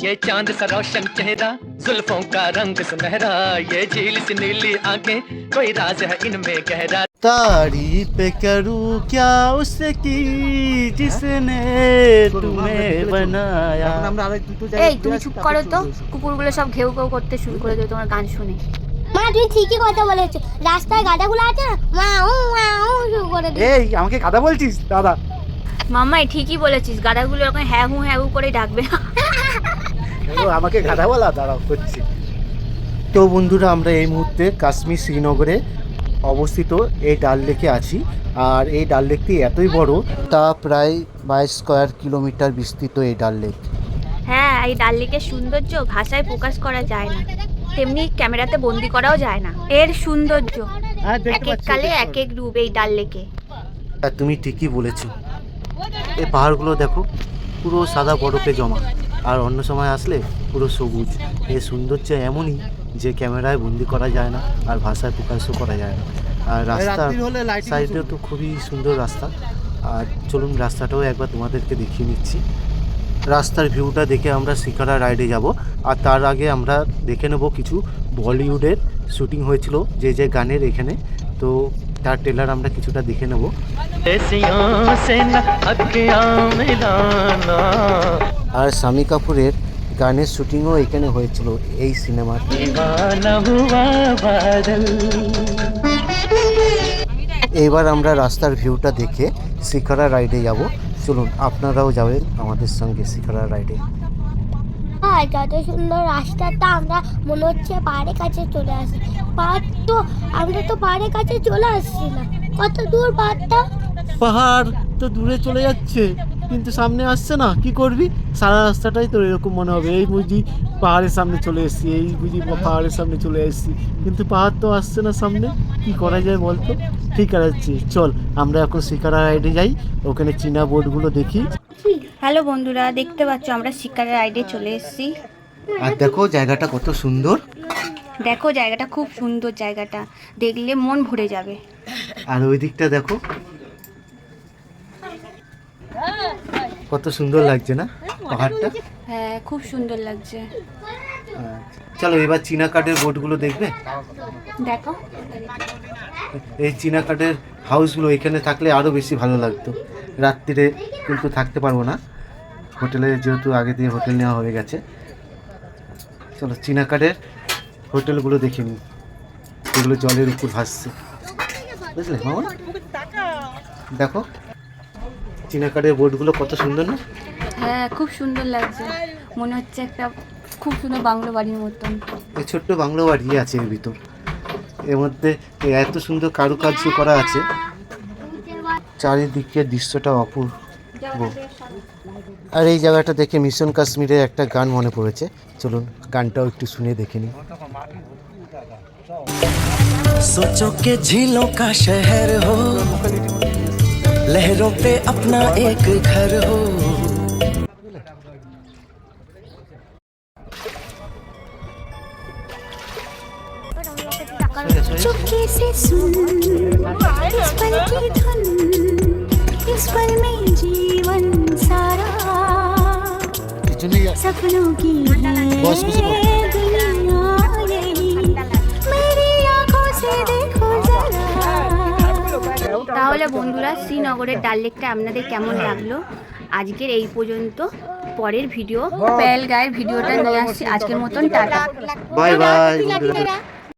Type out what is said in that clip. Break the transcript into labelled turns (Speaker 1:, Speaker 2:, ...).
Speaker 1: ये चांद सा रोशन चेहरा जुल्फों का रंग सुनहरा ये झील सी नीली आंखें कोई राज है इनमें गहरा
Speaker 2: तारीफ करूं क्या उसकी जिसने तुम्हें बनाया
Speaker 3: এখন আমরা আরেক দুটো
Speaker 4: এই তুমি চুপ করো তো কুকুরগুলো সব ঘেউ ঘেউ করতে শুরু করে দেবে তোমার গান শুনে
Speaker 5: মা তুমি ঠিকই কথা বলেছো রাস্তায় গাদাগুলো আছে না মা ও মা ও শুরু করে দিই
Speaker 3: এই আমাকে গাদা বলছিস দাদা
Speaker 4: মাম্মাই ঠিকই বলেছিস গাদাগুলো এরকম হ্যাঁ হু হ্যাঁ হু করে ডাকবে
Speaker 3: ও, আমাকে গাদা বলা? দাঁড়াও করছি
Speaker 2: তো বন্ধুরা আমরা এই মুহূর্তে কাশ্মীর শ্রীনগরে অবস্থিত এই ডাল লেকে আছি। আর এই ডাল লেকটি এতই বড় তা প্রায় বাইশ স্কোয়ার কিলোমিটার বিস্তৃত এই ডাল লেক।
Speaker 4: হ্যাঁ এই ডাল লেকের সৌন্দর্য ভাষায় প্রকাশ করা যায় না। তেমনি ক্যামেরাতে বন্দি করাও যায় না। এর সৌন্দর্য
Speaker 3: হ্যাঁ
Speaker 4: এক এক কালে এক এক রূপ এই ডাল লেকে।
Speaker 2: আর তুমি ঠিকই বলেছ। এই পাহাড়গুলো দেখো পুরো সাদা বরফে জমা। আর অন্য সময় আসলে পুরো সবুজ এর সৌন্দর্য এমনই যে ক্যামেরায় বন্দি করা যায় না আর ভাষায় প্রকাশও করা যায় না। আর রাস্তা সাইডেও তো খুবই সুন্দর রাস্তা। আর চলুন রাস্তাটাও একবার তোমাদেরকে দেখিয়ে নিচ্ছি। রাস্তার ভিউটা দেখে আমরা শিকারা রাইডে যাব। আর তার আগে আমরা দেখে নেব কিছু বলিউডের শুটিং হয়েছিল যে যে গানের এখানে। তো তার ট্রেলার আমরা কিছুটা দেখে নেব। আর সামি কাপুরের গানের শুটিংও এখানে হয়েছিল এই সিনেমার। এবার আমরা রাস্তার ভিউটা দেখে শিখারা রাইডে যাব। চলুন আপনারাও যাবেন আমাদের সঙ্গে শিখারা রাইডে।
Speaker 5: হ্যাঁ যত সুন্দর রাস্তাটা আমরা মনে হচ্ছে পাহাড়ের কাছে চলে আসি। পাহাড় তো আমরা তো পাহাড়ের কাছে চলে আসছি না। কত দূর পাহাড়টা?
Speaker 2: পাহাড় তো দূরে চলে যাচ্ছে। কিন্তু সামনে আসছে না কি করবি? সারা রাস্তাটাই তোর এরকম মনে হবে। এই বুঝি পাহাড়ের সামনে চলে এসেছি এই বুঝি পাহাড়ের সামনে চলে এসেছি। কিন্তু পাহাড় তো আসছে না সামনে কি করা যায় বলতো? ঠিক আছে চল আমরা এখন শিকারা রাইডে যাই। ওখানে চীনা বোর্ডগুলো দেখি।
Speaker 4: হ্যালো বন্ধুরা দেখতে পাচ্ছ আমরা শিকারা রাইডে চলে এসেছি।
Speaker 2: আর দেখো জায়গাটা কত সুন্দর।
Speaker 4: দেখো জায়গাটা খুব সুন্দর জায়গাটা। দেখলে মন ভরে যাবে।
Speaker 2: আর ওই দিকটা দেখো। কত সুন্দর লাগছে না পাহাড়টা?
Speaker 4: হ্যাঁ খুব সুন্দর লাগছে।
Speaker 2: আচ্ছা। চলো এবার চীনা কাঠের বোটগুলো দেখবে?
Speaker 4: দেখো।
Speaker 2: এই চীনা কাঠের হাউসগুলো এখানে থাকলে আরও বেশি ভালো লাগতো। রাত্রিরে কিন্তু থাকতে পারব না। হোটেলে যেহেতু আগে দিয়ে হোটেল নেওয়া হয়ে গেছে। চলো চীনা কাঠের হোটেলগুলো দেখে নিই। এগুলো জলের উপর ভাসছে। বুঝলে দেখো। চীনা কাঠের বোটগুলো কত সুন্দর না
Speaker 4: হ্যাঁ খুব সুন্দর লাগছে মনে হচ্ছে একটা খুব সুন্দর বাংলো বাড়ির মতন
Speaker 2: এই ছোট্ট বাংলো বাড়ি আছে এর ভিতর এর মধ্যে এত সুন্দর কারুকার্য করা আছে চারিদিকের দৃশ্যটা অপূর্ব আর এই জায়গাটা দেখে মিশন কাশ্মীরের একটা গান মনে পড়েছে চলুন গানটাও একটু শুনে দেখে নিই
Speaker 6: सोचो के झीलों का शहर हो लहरों पे अपना एक घर हो।
Speaker 5: चुपके से सुन इस पल की धुन इस पल में जीवन सारा। सपनों की
Speaker 4: তাহলে বন্ধুরা শ্রীনগরের ডাল লেকটা আপনাদের কেমন লাগল? আজকের এই পর্যন্ত। পরের ভিডিও প্যাল গায়ের ভিডিওটা নিয়ে আসছি। আজকের মতন টাটা।
Speaker 2: Bye bye
Speaker 5: tata